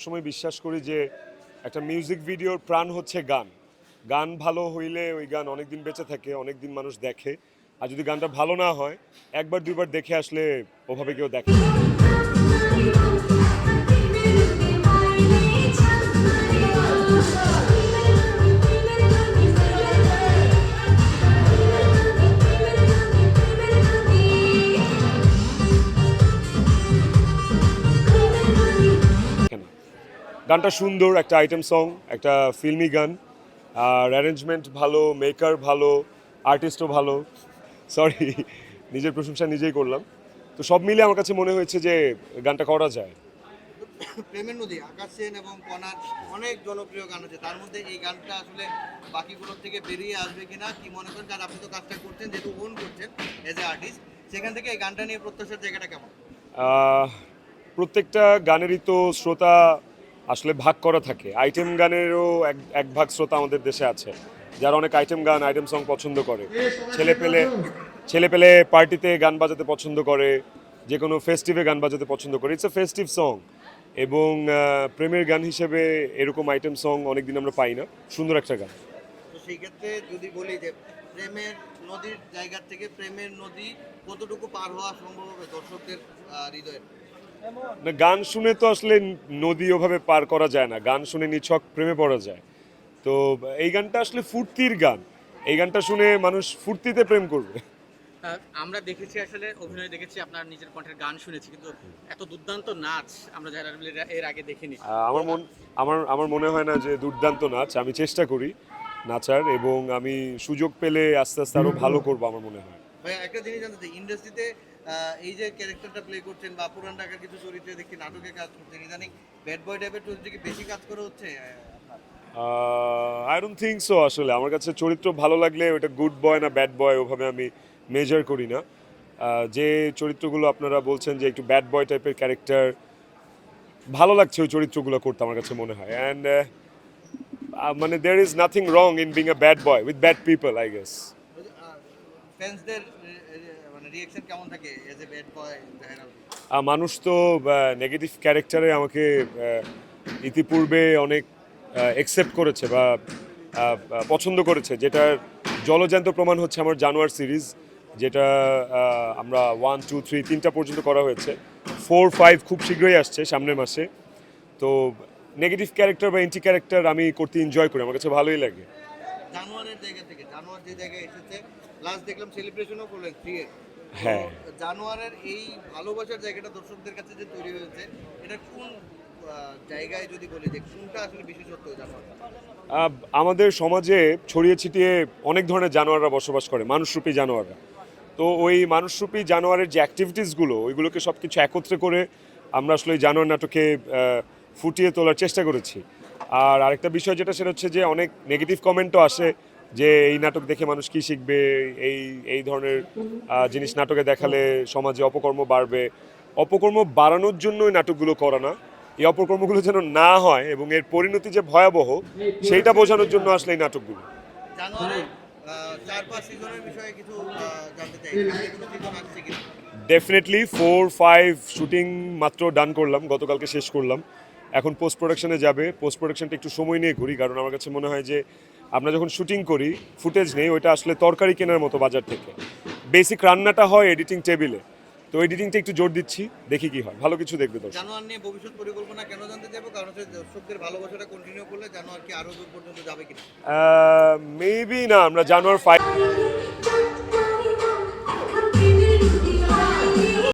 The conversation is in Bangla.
সবসময় বিশ্বাস করি যে একটা মিউজিক ভিডিওর প্রাণ হচ্ছে গান। গান ভালো হইলে ওই গান অনেক দিন বেঁচে থাকে অনেক দিন মানুষ দেখে। আর যদি গানটা ভালো না হয়, একবার, দুইবার দেখে আসলে ওভাবে কেউ দেখে গানটা সুন্দর একটা আইটেম সং একটা ফিল্মি গান। আর অ্যারেঞ্জমেন্ট ভালো মেকার ভালো আর্টিস্টও ভালো। সরি নিজের প্রশংসা নিজেই করলাম। তো সব মিলে আমার কাছে মনে হয়েছে যে গানটা করা যায়। প্রেমের নদী আকাশ সেন এবং কনার অনেক জনপ্রিয় গান আছে। তার মধ্যে এই গানটা আসলে বাকিগুলোর থেকে বেরিয়ে আসবে কিনা কি মনে করেন? কারণ আপনি তো কাজটা করছেন যেহেতু ওন করছেন এজ এ আর্টিস্ট সেখান থেকে এই গানটা নিয়ে প্রত্যাশার জায়গাটা কেমন? প্রত্যেকটা গানেরই তো শ্রোতা আসলে ভাগ করা থাকে। আইটেম গানেরও এক এক ভাগ শ্রোতা আমাদের দেশে আছে। যারা অনেক আইটেম গান আইটেম সং পছন্দ করে। ছেলে পেলে ছেলে পেলে পার্টিতে গান বাজাতে পছন্দ করে যে কোনো ফেস্টিভে গান বাজাতে পছন্দ করে। ইটস এ ফেস্টিভ সং এবং প্রেমের গান হিসেবে এরকম আইটেম সং অনেকদিন আমরা পাই না। সুন্দর একটা গান। তো সেই ক্ষেত্রে যদি বলি যে প্রেমের নদীর জায়গা থেকে প্রেমের নদী কতটুকু পার হওয়া সম্ভব হবে দর্শকদের আহ, হৃদয়ে না গান শুনে তো আসলে নদী ওভাবে পার করা যায় না। গান শুনে নিছক প্রেমে পড়া যায়। তো এই গানটা আসলে ফুর্তির গান। এই গানটা শুনে মানুষ ফুর্তিতে প্রেম করবে। আমরা দেখেছি আসলে অভিনয় দেখেছি আপনার নিজের কণ্ঠের গান শুনেছি কিন্তু এত দুর্দান্ত নাচ আমরা যারা মিলে এর আগে দেখিনি। আমার মন আমার আমার মনে হয় না যে দুর্দান্ত নাচ আমি চেষ্টা করি নাচার এবং আমি সুযোগ পেলে আস্তে আস্তে আরও ভালো করব আমার মনে হয়। ভাই, একটা জিনিস জানতে চাই ইন্ডাস্ট্রিতে এই যে ক্যারেক্টারটা প্লে করছেন বা পুরান ঢাকার কিছু চরিত্রে দেখি নাটকে কাজ করছেন, ইদানিং ব্যাড বয় টাইপের চরিত্রে কি বেশি কাজ করা হচ্ছে আই ডোন্ট থিঙ্ক সো আসলে। আমার কাছে চরিত্র ভালো লাগলে ওটা গুড বয় না ব্যাড বয় ওভাবে আমি মেজার করি না। যে চরিত্রগুলো আপনারা বলছেন যে একটু ব্যাড বয় টাইপের ক্যারেক্টার ভালো লাগছে ওই চরিত্রগুলো করতে আমার কাছে মনে হয়। অ্যান্ড মানে there is nothing wrong in being a bad boy with bad people I guess ফ্যান্সদের মানে রিয়েকশন কেমন থাকে এজ এ ব্যাড বয় মানুষ তো নেগেটিভ ক্যারেক্টারে আমাকে ইতিপূর্বে অনেক একসেপ্ট করেছে বা পছন্দ করেছে। যেটার জলজ্যান্ত প্রমাণ হচ্ছে আমার জানোয়ার সিরিজ যেটা আমরা ওয়ান টু থ্রি তিনটা পর্যন্ত করা হয়েছে। ফোর ফাইভ খুব শীঘ্রই আসছে সামনের মাসে। তো নেগেটিভ ক্যারেক্টার বা এন্টি ক্যারেক্টার আমি করতে এনজয় করি আমার কাছে ভালোই লাগে। জানুয়ারের জায়গা থেকে জানুয়ার যে জায়গায় এসেছে লাস্ট দেখলাম সেলিব্রেশনও করলেন থ্রি এর। হ্যাঁ। জানুয়ারের এই ভালোবাসার জায়গাটা দর্শকদের কাছে যে তৈরি হয়েছে এটা কোন জায়গায় যদি বলি যে কোনটা আসলে বিশেষত্ব জানুয়ার আমাদের সমাজে ছড়িয়ে ছিটিয়ে অনেক ধরনের জানোয়াররা বসবাস করে মানুষরূপী জানোয়াররা। তো ওই মানুষরূপী জানোয়ারের যে অ্যাক্টিভিটিসগুলো ওইগুলোকে সব কিছু একত্রে করে আমরা আসলে ওই জানোয়ার নাটকে ফুটিয়ে তোলার চেষ্টা করেছি। আর আরেকটা বিষয় যেটা সেটা হচ্ছে যে অনেক নেগেটিভ কমেন্টও আসে যে এই নাটক দেখে মানুষ কি শিখবে এই এই ধরনের জিনিস নাটকে দেখালে সমাজে অপকর্ম বাড়বে। অপকর্ম বাড়ানোর জন্য এই নাটকগুলো করা না। এই অপকর্মগুলো যেন না হয় এবং এর পরিণতি যে ভয়াবহ সেইটা বোঝানোর জন্য আসলে এই নাটকগুলো। ডেফিনেটলি ফোর ফাইভ শুটিং মাত্র ডান করলাম গতকালকে শেষ করলাম। এখন পোস্ট প্রোডাকশনে যাবে। পোস্ট প্রোডাকশনটা একটু সময় নিয়ে ঘুরি কারণ আমার কাছে মনে হয় যে আমরা যখন শুটিং করি ফুটেজ নেই ওইটা আসলে তরকারি কেনার মতো বাজার থেকে। বেসিক রান্নাটা হয় এডিটিং টেবিলে তো এডিটিংটা একটু জোর দিচ্ছি দেখি কি হয়। ভালো কিছু দেখবে দর্শক। জানুয়ার নিয়ে ভবিষ্যৎ পরিকল্পনা কেন জানতে চাইব? কারণ হচ্ছে দর্শকদের ভালোবাসাটা কন্টিনিউ করলে জানুয়ার কি আরও দূর পর্যন্ত যাবে কিনা? মেবি না আমরা জানুয়ার ফাইভ